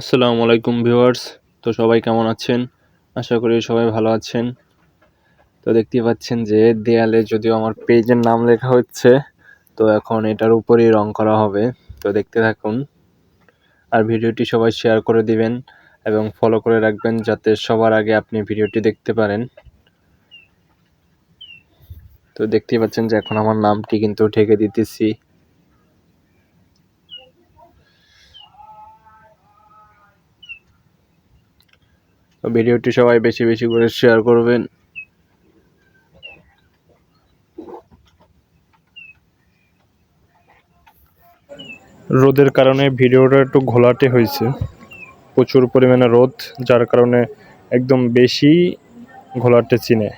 আসসালামু আলাইকুম ভিউয়ার্স। তো সবাই কেমন আছেন? আশা করি সবাই ভালো আছেন। তো দেখতেই পাচ্ছেন যে দেয়ালে যদিও আমার পেজের নাম লেখা হচ্ছে, তো এখন এটার উপরেই রং করা হবে। তো দেখতে থাকুন। আর ভিডিওটি সবাই শেয়ার করে দিবেন এবং ফলো করে রাখবেন যাতে সবার আগে আপনি ভিডিওটি দেখতে পারেন। তো দেখতেই পাচ্ছেন যে এখন আমার নামটি কিন্তু ঠেকে দিতেছি। ভিডিওটি সবাই বেশি বেশি করে শেয়ার করবেন। রোদের কারণে ভিডিওটা একটু ঘোলাটে হয়েছে। প্রচুর পরিমাণে রোদ, যার কারণে একদম বেশি ঘোলাটে চিনে।